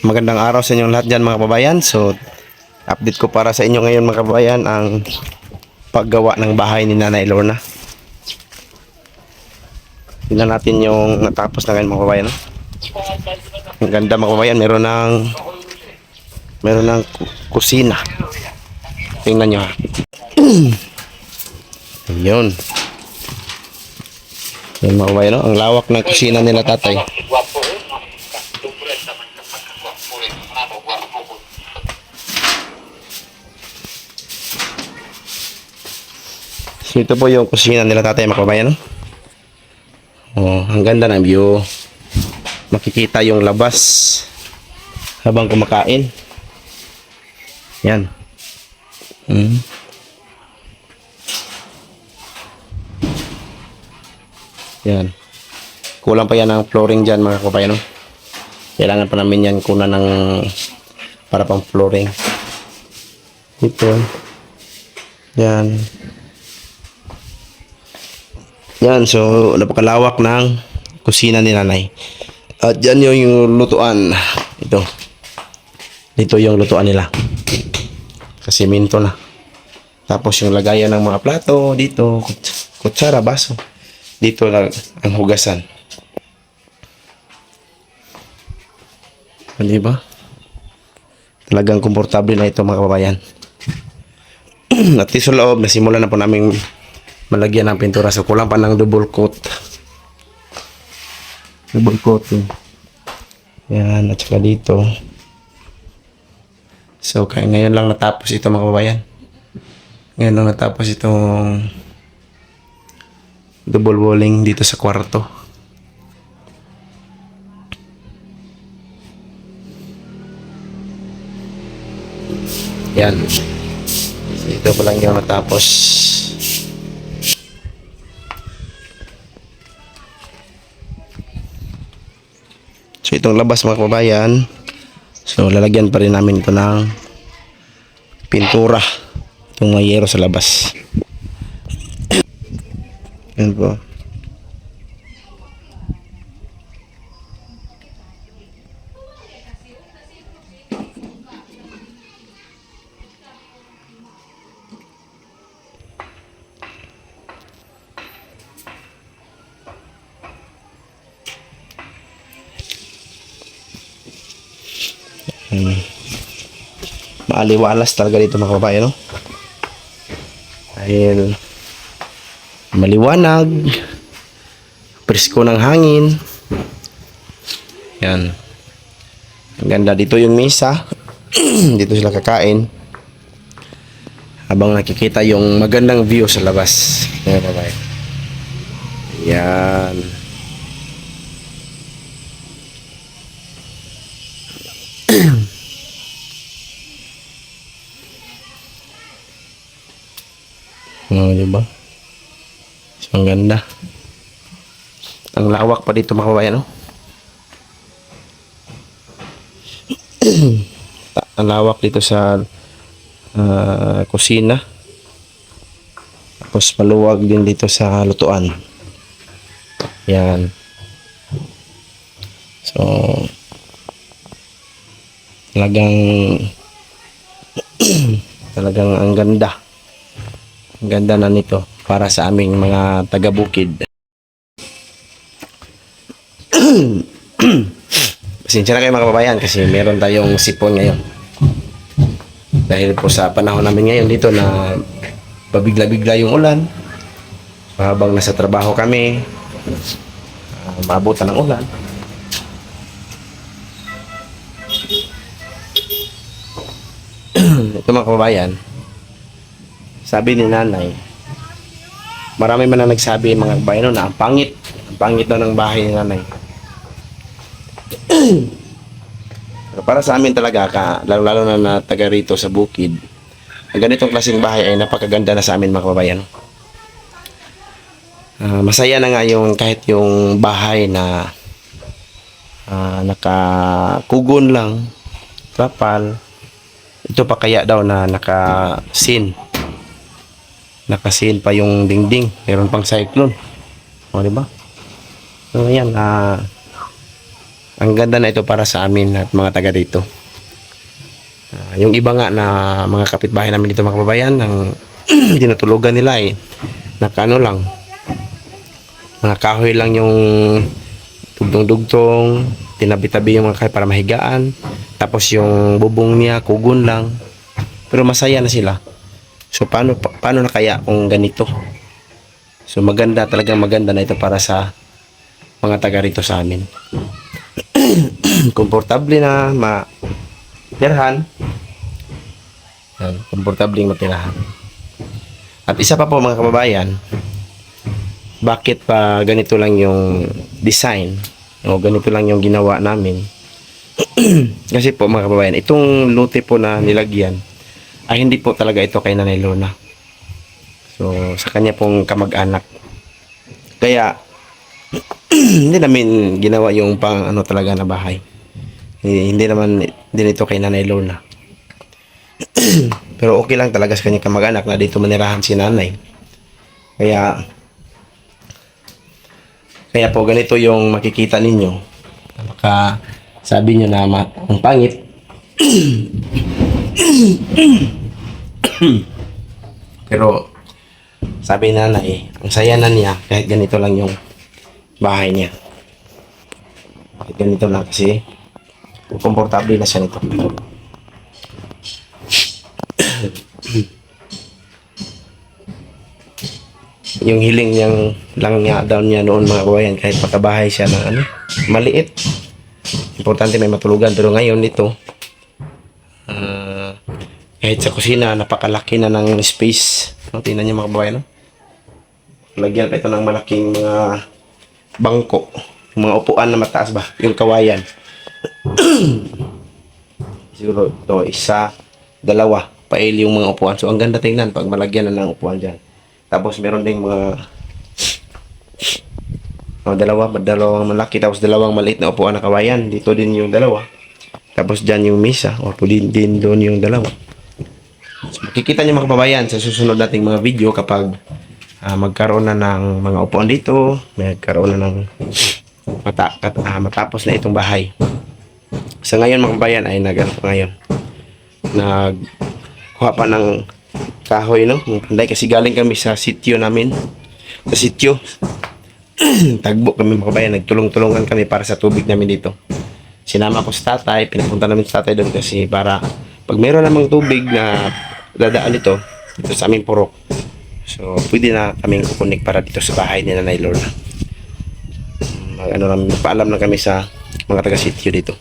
Magandang araw sa inyong lahat dyan mga kababayan. So, update ko para sa inyo ngayon mga kababayan ang paggawa ng bahay ni Nanay Lorna. Tingnan natin yung natapos na ngayon mga kababayan. Ang ganda mga kababayan. Meron ng meron ng ku- kusina. Tingnan nyo ha. Ayun. Yan mga kababayan. no? Ang lawak ng kusina nila tatay. So, ito po yung kusina nila tatay no? Oh, ang ganda ng view. Makikita yung labas habang kumakain. Yan. Hmm. Yan. Kulang pa yan ng flooring dyan mga kababayan. no? Kailangan pa namin yan kunan ng para pang flooring. Ito. Yan. Yan, so napakalawak ng kusina ni nanay. At yan yung, yung lutuan. Ito. Dito yung lutuan nila. Kasi minto na. Tapos yung lagayan ng mga plato dito, kuts- kutsara, baso. Dito lang ang hugasan. Di ba? Talagang komportable na ito mga kababayan. At least sa loob, nasimulan na po namin malagyan ng pintura. So, kulang pa ng double coat. Double coating. Yan, at saka dito. So, kaya ngayon lang natapos ito mga kababayan. Ngayon lang natapos itong double walling dito sa kwarto. Yan. Ito pa lang yung natapos. Itong labas mga kababayan, so lalagyan pa rin namin ito ng pintura. Itong mayero sa labas. Yan po. Maaliwalas talaga dito mga kababayan no? dahil maliwanag presko ng hangin. Yan. Ang ganda dito yung mesa dito sila kakain. Habang nakikita yung magandang view sa labas mga kababayan. Yan Oh, di ba? So, ang ganda. Ang lawak pa dito mga kababayan, no? Ta- ang lawak dito sa ah, kusina. Tapos maluwag din dito sa lutuan. Yan. So, talagang talagang ang ganda. Ganda na nito para sa aming mga taga-bukid. Pasensya na kayo mga kababayan kasi meron tayong sipon ngayon. Dahil po sa panahon namin ngayon dito na pabigla-bigla yung ulan. So, habang nasa trabaho kami, uh, ng ulan. Ito mga kababayan, sabi ni nanay, marami man ang nagsabi mga kabayan na ang pangit, ang pangit daw ng bahay ni nanay. Para sa amin talaga, ka, lalo, lalo na na taga rito sa bukid, ang ganitong klaseng bahay ay napakaganda na sa amin mga kababayan. Ah, masaya na nga yung kahit yung bahay na ah, nakakugon lang, trapal, ito pa kaya daw na naka-sin nakasin pa yung dingding. Meron pang cyclone. O, di ba? So, ayan. ah Ang ganda na ito para sa amin at mga taga dito. Ah, yung iba nga na mga kapitbahay namin dito mga kababayan, ang tinutulugan nila eh, nakano lang, mga kahoy lang yung dugtong-dugtong, tinabi-tabi yung mga kahoy para mahigaan, tapos yung bubong niya, kugon lang. Pero masaya na sila. So paano pa- paano na kaya kung ganito? So maganda talagang maganda na ito para sa mga taga rito sa amin. Komportable na ma tirahan. Yan, komportable matirahan. At isa pa po mga kababayan, bakit pa ganito lang yung design o ganito lang yung ginawa namin? Kasi po mga kababayan, itong lote po na nilagyan ay hindi po talaga ito kay Nanay Lona. So, sa kanya pong kamag-anak. Kaya, hindi namin ginawa yung pang ano talaga na bahay. Hindi, naman din ito kay Nanay Lona. Pero okay lang talaga sa kanyang kamag-anak na dito manirahan si nanay. Kaya, kaya po ganito yung makikita ninyo. Baka sabi nyo na ang pangit. Pero sabi nanay, ang saya na niya kahit ganito lang yung bahay niya. Kahit ganito lang kasi komportable na siya nito. yung hiling niyang lang niya down niya noon mga kabayan kahit pagkabahay siya ng ano maliit importante may matulugan pero ngayon dito ah, kahit sa kusina napakalaki na ng space no? tingnan niyo mga kabayan no? lagyan pa ito ng malaking mga bangko mga upuan na mataas ba yung kawayan siguro ito isa dalawa pail yung mga upuan so ang ganda tingnan pag malagyan na ng upuan dyan tapos meron ding mga oh, dalawa, dalawang malaki tapos dalawang maliit na upuan na kawayan. Dito din yung dalawa. Tapos dyan yung misa. O din, din doon yung dalawa. So, makikita niyo mga kababayan sa susunod nating mga video kapag ah, magkaroon na ng mga upuan dito, magkaroon na ng mata, kat, ah, matapos na itong bahay. Sa ngayon mga kababayan ay nag ano ngayon. Nag kuha pa ng kahoy no? Ng panday kasi galing kami sa sityo namin. Sa sityo tagbo kami mga kabayan nagtulong-tulungan kami para sa tubig namin dito. Sinama ko sa tatay pinapunta namin sa tatay doon kasi para pag meron namang tubig na dadaan dito dito sa aming purok so pwede na kaming kukunik para dito sa bahay ni Nanay Lorna mag ano namin paalam na kami sa mga taga sityo dito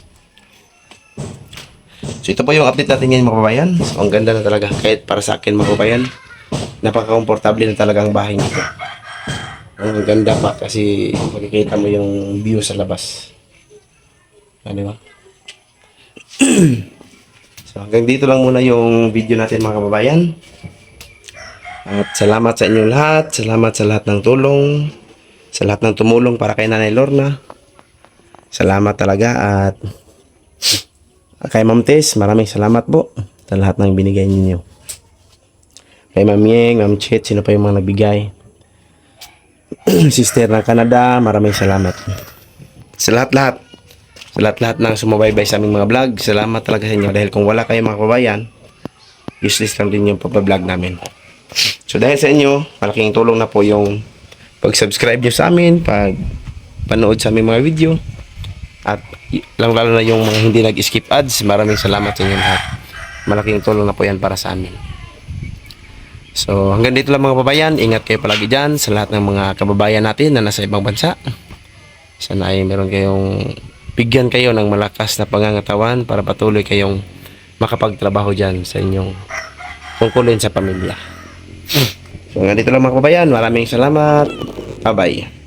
So ito po yung update natin ngayon mga kababayan. So ang ganda na talaga. Kahit para sa akin mga kababayan, napaka-komportable na talaga ang bahay nito. Ang ganda pa kasi makikita mo yung view sa labas. Di ba? so hanggang dito lang muna yung video natin mga kababayan. At salamat sa inyong lahat. Salamat sa lahat ng tulong. Sa lahat ng tumulong para kay Nanay Lorna. Salamat talaga at Kay Ma'am Tess, maraming salamat po sa lahat ng binigay ninyo. Kay Ma'am Yeng, Ma'am Chet, sino pa yung mga nagbigay. Sister ng Canada, maraming salamat. Sa lahat-lahat, lahat-lahat ng sumubaybay sa aming mga vlog, salamat talaga sa inyo dahil kung wala kayo mga kabayan, useless lang din yung pagpa-vlog namin. So dahil sa inyo, malaking tulong na po yung pag-subscribe nyo sa amin, pag panood sa aming mga video, at lang lalo na yung mga hindi nag-skip ads, maraming salamat sa inyo lahat. Malaking tulong na po yan para sa amin. So hanggang dito lang mga kababayan, ingat kayo palagi dyan sa lahat ng mga kababayan natin na nasa ibang bansa. Sana ay meron kayong bigyan kayo ng malakas na pangangatawan para patuloy kayong makapagtrabaho dyan sa inyong tungkulin sa pamilya. So hanggang dito lang mga kababayan, maraming salamat. Bye-bye.